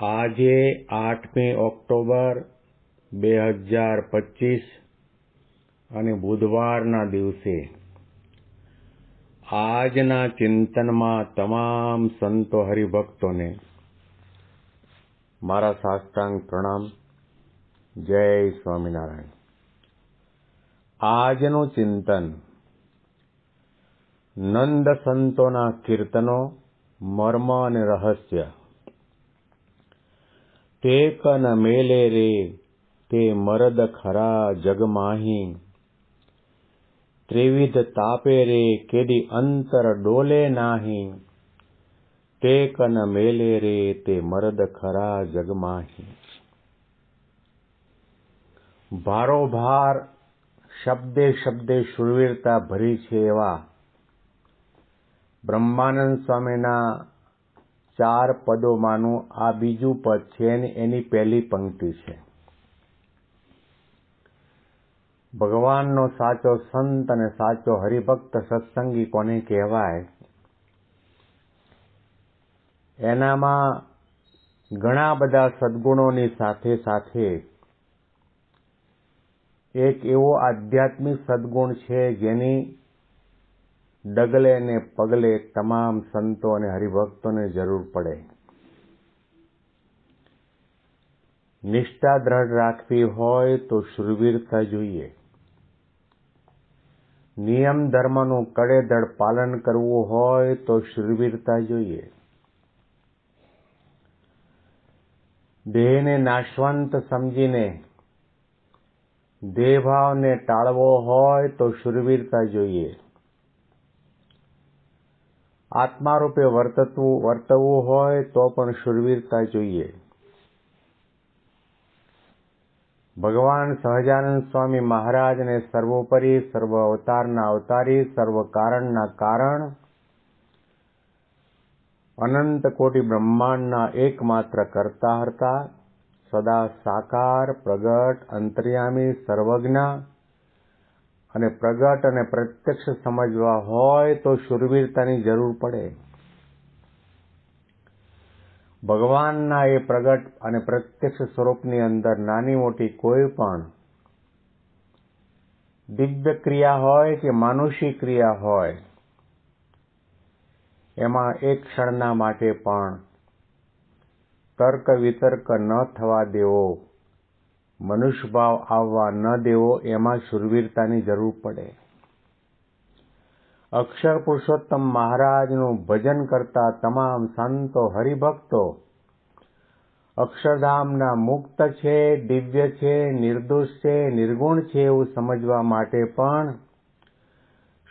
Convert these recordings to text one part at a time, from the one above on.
આજે આઠમી ઓક્ટોબર બે હજાર પચીસ અને બુધવારના દિવસે આજના ચિંતનમાં તમામ સંતો હરિભક્તોને મારા સાષ્ટાંગ પ્રણામ. જય સ્વામિનારાયણ. આજનું ચિંતન નંદ સંતોના કીર્તનો, મર્મ અને રહસ્ય તે કન મેલે રે તે મરદ ખરા જગમાહી ત્રિવિધ તાપે રે કેદી અંતર ડોલે નાહી તે કન મેલે રે તે મરદ ખરા જગમાહી ભારોભાર શબ્દે શબ્દે શુરવીરતા ભરી છે એવા બ્રહ્માનંદ સ્વામીના ચાર પદોમાંનું આ બીજું પદ છે અને એની પહેલી પંક્તિ છે. ભગવાનનો સાચો સંત અને સાચો હરિભક્ત સત્સંગી કોને કહેવાય? એનામાં ઘણા બધા સદગુણોની સાથે સાથે એક એવો આધ્યાત્મિક સદગુણ છે જેની ડગલે ને પગલે તમામ સંતો અને હરિભક્તોને જરૂર પડે. નિષ્ઠા દ્રઢ રાખવી હોય તો શુરવીરતા જોઈએ. નિયમ ધર્મનું કડેધડ પાલન કરવું હોય તો શુરવીરતા જોઈએ. દેહને નાશવંત સમજીને દેહભાવને ટાળવો હોય તો શુરવીરતા જોઈએ. આત્મા રૂપે વર્તવું હોય તો પણ શુરવીરતા જોઈએ. ભગવાન સહજાનંદ સ્વામી મહારાજને સર્વોપરી, સર્વ અવતારના અવતારી, સર્વ કારણના કારણ અનંત કોટી બ્રહ્માંડના એકમાત્ર કરતા હતા. સદા સાકાર, પ્રગટ, અંતર્યામી, સર્વજ્ઞ અને પ્રગટ અને પ્રત્યક્ષ સમજવા હોય તો શુરવીરતાની જરૂર પડે. ભગવાનના એ પ્રગટ અને પ્રત્યક્ષ સ્વરૂપની અંદર નાની મોટી કોઈ પણ દિવ્ય ક્રિયા હોય કે માનુષી ક્રિયા હોય, એમાં એક ક્ષણના માટે પણ તર્ક વિતર્ક ન થવા દેવો. મનુષ્ય ભાવ આવવા ન દેવો એમાં શુરવીરતાની જરૂર પડે. અક્ષર પુરુષોત્તમ મહારાજનું ભજન કરતા તમામ સંતો હરિભક્તો, અક્ષરધામના મુક્ત છે, દિવ્ય છે, નિર્દોષ છે, નિર્ગુણ છે એવું સમજવા માટે પણ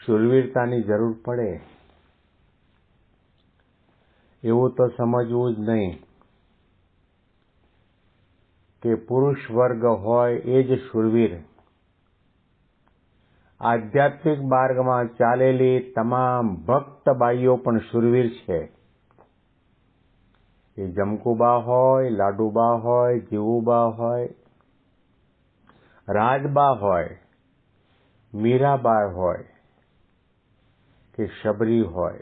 શુરવીરતાની જરૂર પડે. એવું તો સમજવું જ નહીં. કે પુરુષ વર્ગ હોય એ જ શુરવીર. આધ્યાત્મિક માર્ગમાં ચાલેલી તમામ ભક્ત બાઈઓ પણ શુરવીર છે. એ જમકુબા હોય, લાડુબા હોય, જીવુબા હોય, રાજબા હોય, મીરાબા હોય, કે શબરી હોય,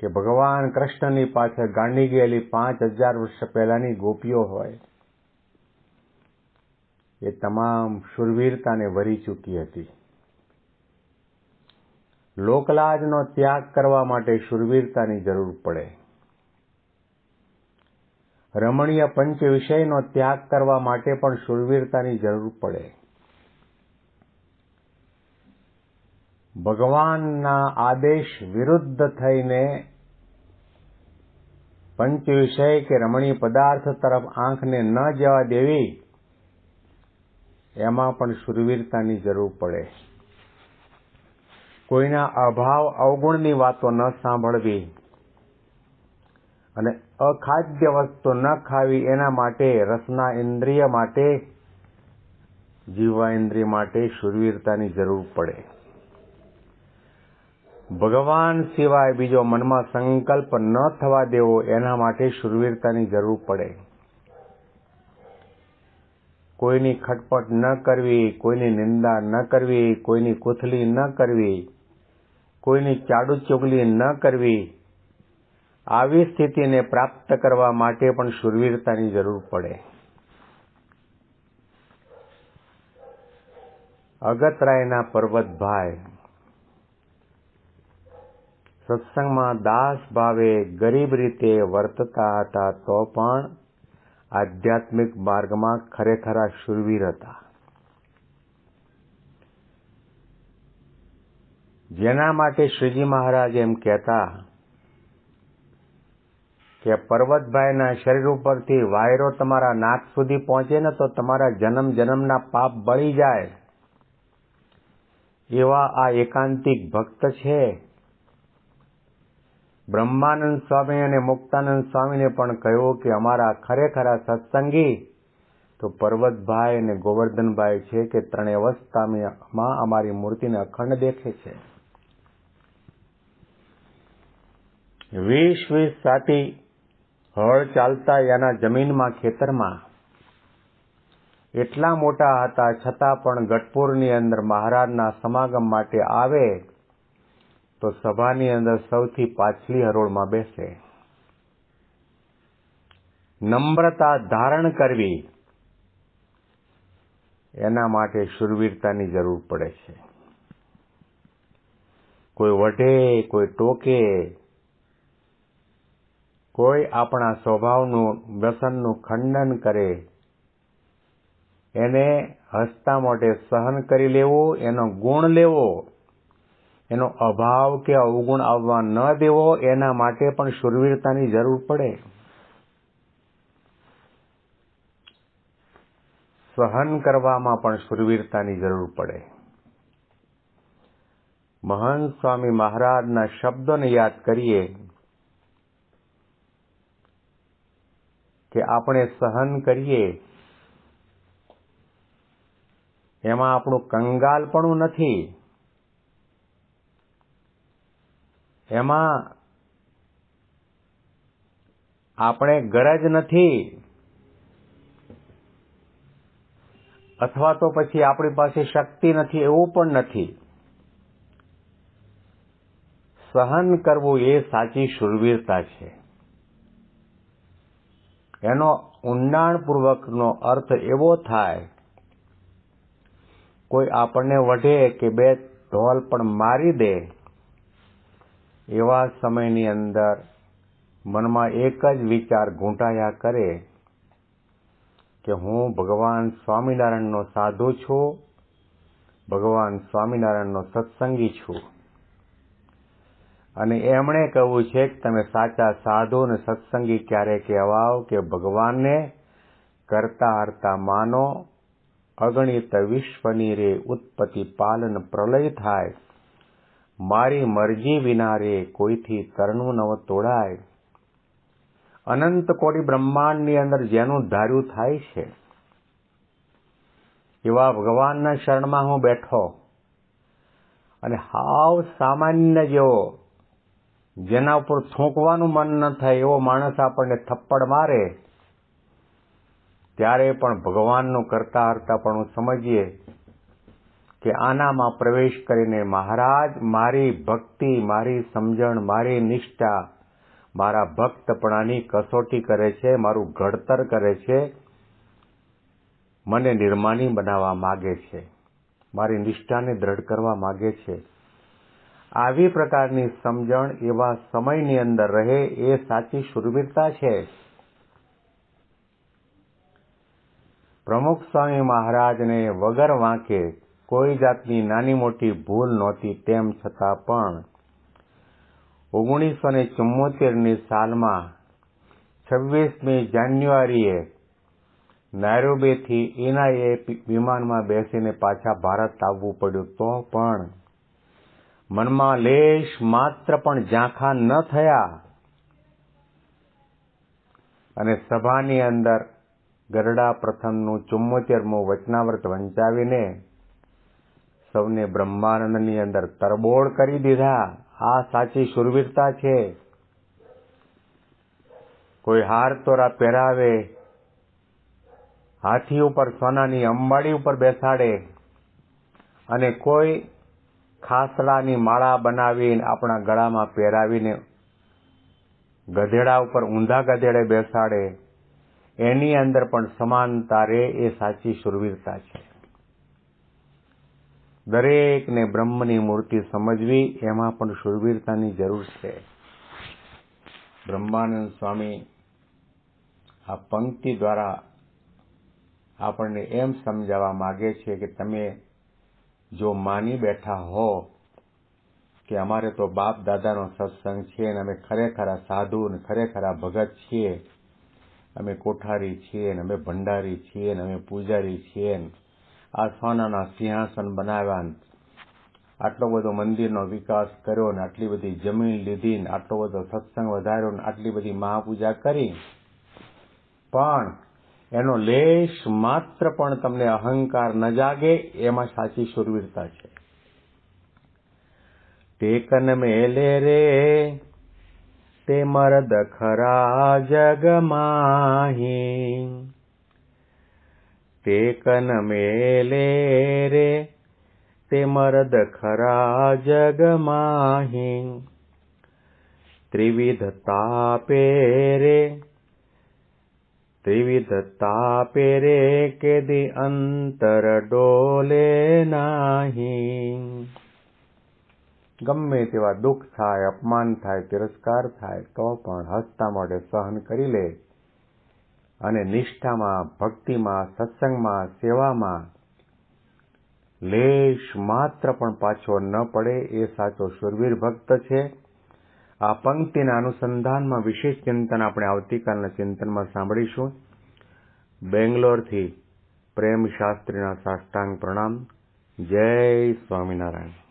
કે ભગવાન કૃષ્ણની પાછળ ગાંડી ગયેલી પાંચ હજાર વર્ષ પહેલાની ગોપીઓ હોય. એ તમામ શુરવીરતાને વરી ચૂકી હતી. લોકલાજનો ત્યાગ કરવા માટે શુરવીરતાની જરૂર પડે. રમણીય પંચ વિષયનો ત્યાગ કરવા માટે પણ શુરવીરતાની જરૂર પડે. ભગવાનના આદેશ વિરુદ્ધ થઈને પંચ વિષય કે રમણીય પદાર્થ તરફ આંખને ન જવા દેવી એમાં પણ શુરવીરતાની જરૂર પડે. કોઈના અભાવ અવગુણની વાતો ન સાંભળવી અને અખાદ્ય વસ્તુ ન ખાવી એના માટે, રસના ઇન્દ્રિય માટે જીવા ઇન્દ્રિય માટે શુરવીરતાની જરૂર પડે. ભગવાન સિવાય બીજો મનમાં સંકલ્પ ન થવા દેવો એના માટે શુરવીરતાની જરૂર પડે. કોઈની ખટપટ ન કરવી, કોઈની નિંદા ન કરવી, કોઈની કુથલી ન કરવી, કોઈની ચાડુ ચુગલી ન કરવી. આવી સ્થિતિને પ્રાપ્ત કરવા માટે પણ શૂરવીરતાની જરૂર પડે. અગતરાયના પર્વતભાઈ, સત્સંગમાં દાસ ભાવે ગરીબ રીતે વર્તતા હતા તો પણ આધ્યાત્મિક માર્ગમાં ખરેખરા શૂરવીર હતા. જેના માટે શ્રીજી મહારાજ એમ કહેતા કે પર્વતભાઈના શરીર ઉપરથી વાયરો તમારા નાક સુધી પહોંચે ને તો તમારા જન્મ જન્મના પાપ બળી જાય. એવા આ એકાંતિક ભક્ત છે. બ્રહ્માનંદ સ્વામી અને મુક્તાનંદ સ્વામીને પણ કહ્યું કે અમારા ખરેખરા સત્સંગી તો પર્વતભાઈ અને ગોવર્ધનભાઈ છે કે ત્રણેય અવસ્થામાં અમારી મૂર્તિને અખંડ દેખે છે. વીસ વીસ સાથી હળ ચાલતા યાના જમીનમાં ખેતરમાં. એટલા મોટા હતા છતાં પણ ગઢપુરની અંદર મહારાજના સમાગમ માટે આવે તો સભાની અંદર સૌથી પાછલી હરોળમાં બેસે. નમ્રતા ધારણ કરવી એના માટે શુરવીરતાની જરૂર પડે છે. કોઈ વઢે, કોઈ ટોકે, કોઈ આપણા સ્વભાવનું વ્યસનનું ખંડન કરે, એને હસતા મોઢે સહન કરી લેવું, એનો ગુણ લેવો એનો અભાવ કે અવગુણ આવવા ન દેવો, એના માટે પણ શુરવીરતાની જરૂર પડે. સહન કરવામાં પણ શુરવીરતાની જરૂર પડે. મહંત સ્વામી મહારાજના શબ્દોને યાદ કરીએ કે આપણે સહન કરીએ. એમાં આપણું કંગાલપણું નથી. એમાં આપણે ગરજ નથી. અથવા તો પછી આપણી પાસે શક્તિ નથી, એવું પણ નથી. સહન કરવું એ સાચી શુરવીરતા છે. એનો ઊંડાણપૂર્વકનો અર્થ એવો થાય, કોઈ આપણને વઢે કે બે ઢોલ પણ મારી દે એવા સમયની અંદર મનમાં એક જ વિચાર ઘૂંટાયા કરે કે હું ભગવાન સ્વામિનારાયણનો સાધુ છું, ભગવાન સ્વામિનારાયણનો સત્સંગી છું. અને એમણે કહ્યું છે કે તમે સાચા સાધુ અને સત્સંગી ક્યારે કહેવાઓ કે ભગવાનને કરતા હરતા માનો, અગણિત વિશ્વની રે ઉત્પત્તિ પાલન પ્રલય થાય. મારી મરજી વિના રે કોઈથી તરણું નવ તોડાય? અનંત કોટી બ્રહ્માંડની અંદર જેનું ધાર્યું થાય છે. એવા ભગવાનના શરણમાં હું બેઠો અને હાવ સામાન્ય જેવો, જેના ઉપર થૂંકવાનું મન ન થાય એવો માણસ આપણને થપ્પડ મારે, ત્યારે પણ ભગવાનનું કરતા હરતા પણ સમજીએ કે આનામાં પ્રવેશ કરીને, મહારાજ, મારી ભક્તિ, મારી સમજણ, મારી નિષ્ઠા, મારા ભક્તપણાની કસોટી કરે છે, મારું ઘડતર કરે છે, મને નિર્માણી બનાવવા માગે છે, મારી નિષ્ઠાને દ્રઢ કરવા માગે છે. આવી પ્રકારની સમજણ એવા સમયની અંદર રહે એ સાચી શુરવીરતા છે. પ્રમુખ સ્વામી મહારાજને વગર વાંકે કોઈ જાતની નાની મોટી ભૂલ નહોતી, તેમ છતાં પણ ઓગણીસો ને ચુમ્મોતેરની સાલમાં છવ્વીસમી જાન્યુઆરીએ નાયરોબીથી એનઆઈએ વિમાનમાં બેસીને પાછા ભારત આવવું પડ્યું. તો પણ મનમાં લેશ માત્ર પણ ઝાંખા ન થયા. અને સભાની અંદર ગરડા પ્રથમનું ચુમ્મોતેરમું વચનાવ્રત વંચાવીને સૌને બ્રહ્માનંદની અંદર તરબોળ કરી દીધા. આ સાચી શુરવીરતા છે. કોઈ હાર તોરા પહેરાવે, હાથી ઉપર સોનાની અંબાડી ઉપર બેસાડે અને કોઈ ખાસલાની માળા બનાવીને આપણા ગળામાં પહેરાવીને ગધેડા ઉપર ઊંધા ગધેડે બેસાડે. એની અંદર પણ સમાનતા રે એ સાચી શુરવીરતા છે. દરેકને બ્રહ્મની મૂર્તિ સમજવી એમાં પણ શુરવીરતાની જરૂર છે. બ્રહ્માનંદ સ્વામી આ પંક્તિ દ્વારા આપણને એમ સમજાવવા માગે છે કે તમે જો માની બેઠા હો કે અમારે તો બાપ દાદાનો સત્સંગ છે અને અમે ખરેખર સાધુ અને ખરેખર ભગત છીએ, અમે કોઠારી છીએ ને અમે ભંડારી છીએ ને અમે પૂજારી છીએ. આ સિંહાસન બનાવ્યા આટલો બધો મંદિરનો વિકાસ કર્યો ને આટલી બધી જમીન લીધી ને આટલો બધો સત્સંગ વધાર્યો ને આટલી બધી મહાપૂજા કરી. પણ એનો લેશ માત્ર પણ તમને અહંકાર ન જાગે, એમાં સાચી શુરવીરતા છે. ટેકન મેલે રે, તે મરદ ખરા જગમાહી ટેકન મેલે રે, તે મરદ ખરા જગમાહી ત્રિવિધ તાપે રે, ત્રિવિધ તાપે રે કેદી અંતર ડોલે નાહી. ગમે તેવા દુઃખ થાય, અપમાન થાય, તિરસ્કાર થાય, તો પણ હસતા મોઢે સહન કરી લે. અને નિષ્ઠામાં, ભક્તિમાં, સત્સંગમાં, સેવામાં લેશ માત્ર પણ પાછો ન પડે એ સાચો શુરવીર ભક્ત છે. આ પંક્તિના અનુસંધાનમાં વિશેષ ચિંતન આપણે આવતીકાલના ચિંતનમાં સાંભળીશું. બેંગ્લોરથી પ્રેમ શાસ્ત્રીના સાષ્ટાંગ પ્રણામ. જય સ્વામિનારાયણ.